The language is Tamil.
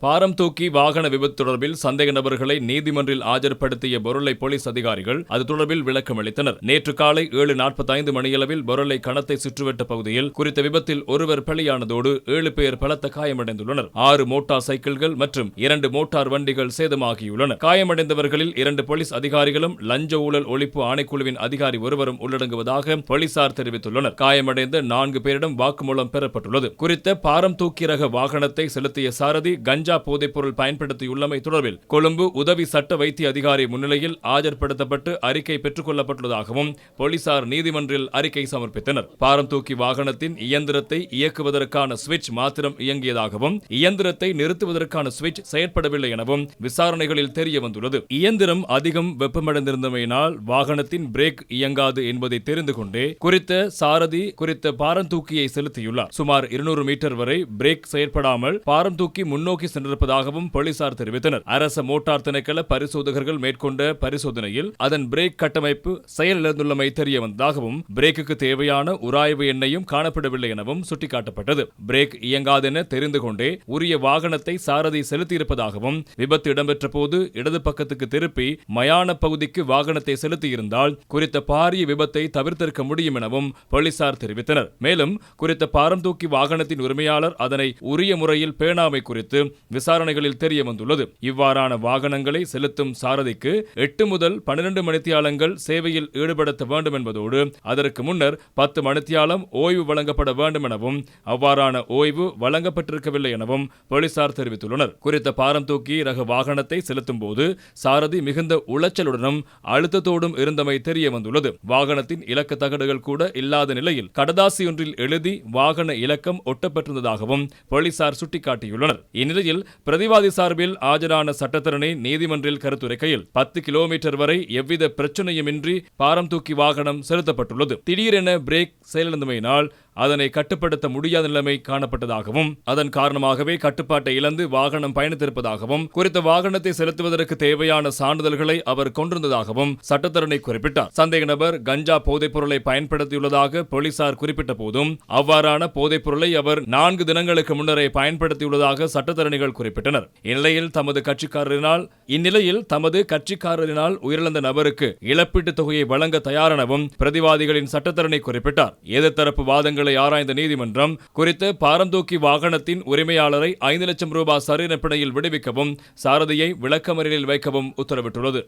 பாரம் தூக்கி வாகன விபத்து தொடர்பில் சந்தேக நபர்களை நீதிமன்றில் ஆஜர்படுத்திய பொருளை போலீஸ் அதிகாரிகள் அது தொடர்பில் விளக்கம் அளித்தனர். நேற்று காலை ஏழு நாற்பத்தைந்து மணியளவில் பொருளை கணத்தை சுற்றுவட்ட பகுதியில் குறித்த விபத்தில் ஒருவர் பலியானதோடு ஏழு பேர் பலத்த காயமடைந்துள்ளனர். ஆறு மோட்டார் சைக்கிள்கள் மற்றும் இரண்டு மோட்டார் வண்டிகள் சேதமாகியுள்ளன. காயமடைந்தவர்களில் இரண்டு போலீஸ் அதிகாரிகளும் லஞ்ச ஊழல் ஒழிப்பு ஆணைக்குழுவின் அதிகாரி ஒருவரும் உள்ளடங்குவதாக போலீசார் தெரிவித்துள்ளனர். காயமடைந்த நான்கு பேரிடம் வாக்குமூலம் பெறப்பட்டுள்ளது. குறித்த பாரம் தூக்கி ரக வாகனத்தை செலுத்திய சாரதி கஞ்ச போதைப்பொருள் பயன்படுத்தியுள்ளமை தொடர்பில் கொழும்பு உதவி சட்ட வைத்திய அதிகாரி முன்னிலையில் ஆஜர்படுத்தப்பட்டு அறிக்கை பெற்றுக் கொள்ளப்பட்டுள்ளதாகவும் போலீசார் நீதிமன்றில் அறிக்கை சமர்ப்பித்தனர். பாரம் தூக்கி வாகனத்தின் இயந்திரத்தை இயக்குவதற்கான சுவிட்ச் மாத்திரம் இயங்கியதாகவும் இயந்திரத்தை நிறுத்துவதற்கான சுவிட்ச் செயற்படவில்லை எனவும் விசாரணைகளில் தெரிய வந்துள்ளது. இயந்திரம் அதிகம் வெப்பமடைந்திருந்தமையினால் வாகனத்தின் பிரேக் இயங்காது என்பதை தெரிந்து கொண்டே குறித்த சாரதி குறித்த பாரம் தூக்கியை செலுத்தியுள்ளார். சுமார் இருநூறு மீட்டர் வரை பிரேக் செயற்படாமல் பாரம் தூக்கி முன்னோக்கி சென்றிருப்பதாகவும் போலீசார் தெரிவித்தனர். அரச மோட்டார் திணைக்கள பரிசோதகர்கள் மேற்கொண்ட பரிசோதனையில் அதன் பிரேக் கட்டமைப்பு செயலிழந்துள்ளமை தெரிய வந்ததாகவும் பிரேக்குக்கு தேவையான உராய்வு எண்ணையும் காணப்படவில்லை எனவும் சுட்டிக்காட்டப்பட்டது. பிரேக் இயங்காதென தெரிந்து கொண்டே உரிய வாகனத்தை சாரதி செலுத்தியிருப்பதாகவும் விபத்து இடம்பெற்ற போது இடது பக்கத்துக்கு திருப்பி மயான பகுதிக்கு வாகனத்தை செலுத்தியிருந்தால் குறித்த பாரிய விபத்தை தவிர்த்திருக்க முடியும் எனவும் போலீசார் தெரிவித்தனர். மேலும் குறித்த பாரம் தூக்கி வாகனத்தின் உரிமையாளர் அதனை உரிய முறையில் பேணாமை குறித்து விசாரணைகளில் தெரிய வந்துள்ளது இவ்வாறான வாகனங்களை செலுத்தும் சாரதிக்கு எட்டு முதல் பன்னிரண்டு மணித்தியாலங்கள் சேவையில் ஈடுபடுத்த வேண்டும் என்பதோடு அதற்கு முன்னர் பத்து மணித்தியாலம் ஓய்வு வழங்கப்பட வேண்டும் எனவும் அவ்வாறான ஓய்வு வழங்கப்பட்டிருக்கவில்லை எனவும் போலீசார் தெரிவித்துள்ளனர். குறித்த பாரம் தூக்கி ரக வாகனத்தை செலுத்தும் போது சாரதி மிகுந்த உளைச்சலுடனும் அழுத்தத்தோடும் இருந்தமை தெரிய வந்துள்ளது வாகனத்தின் இலக்க தகடுகள் கூட இல்லாத நிலையில் கடதாசி ஒன்றில் எழுதி வாகன இலக்கம் ஒட்டப்பட்டிருந்ததாகவும் போலீசார் சுட்டிக்காட்டியுள்ளனர். இந்நிலையில் பிரதிவாதி சார்பில் ஆஜரான சட்டத்தரணி நீதிமன்றில் கருத்துரைக்கையில் பத்து கிலோமீட்டர் வரை எவ்வித பிரச்சனையுமின்றி பாரம் தூக்கி வாகனம் செலுத்தப்பட்டுள்ளது. திடீரென பிரேக் செயலிழந்தமையினால் அதனை கட்டுப்படுத்த முடியாத நிலைமை காணப்பட்டதாகவும் அதன் காரணமாகவே கட்டுப்பாட்டை இழந்து வாகனம் பயணித்திருப்பதாகவும் குறித்த வாகனத்தை செலுத்துவதற்கு தேவையான சான்றிதழ்களை அவர் கொண்டிருந்ததாகவும் சட்டத்தரணி குறிப்பிட்டார். சந்தேக நபர் கஞ்சா போதைப் பொருளை பயன்படுத்தியுள்ளதாக போலீசார் குறிப்பிட்ட போதும் அவ்வாறான போதைப் பொருளை அவர் நான்கு தினங்களுக்கு முன்னரே பயன்படுத்தியுள்ளதாக சட்டத்தரணிகள் குறிப்பிட்டனர். இந்நிலையில் தமது கட்சிக்காரரினால் இந்நிலையில் தமது கட்சிக்காரரினால் உயிரிழந்த நபருக்கு இழப்பீட்டுத் தொகையை வழங்க தயாரெனவும் பிரதிவாதிகளின் சட்டத்தரணி குறிப்பிட்டார். எதிர்த்தரப்பு வாதங்கள் ஆராய்ந்த நீதிமன்றம் குறித்த பாரந்தூக்கி வாகனத்தின் உரிமையாளரை ஐந்து லட்சம் ரூபாய் சரீரப்பிணையில் விடுவிக்கவும் சாரதியை விளக்கமறியலில் வைக்கவும் உத்தரவிட்டுள்ளது.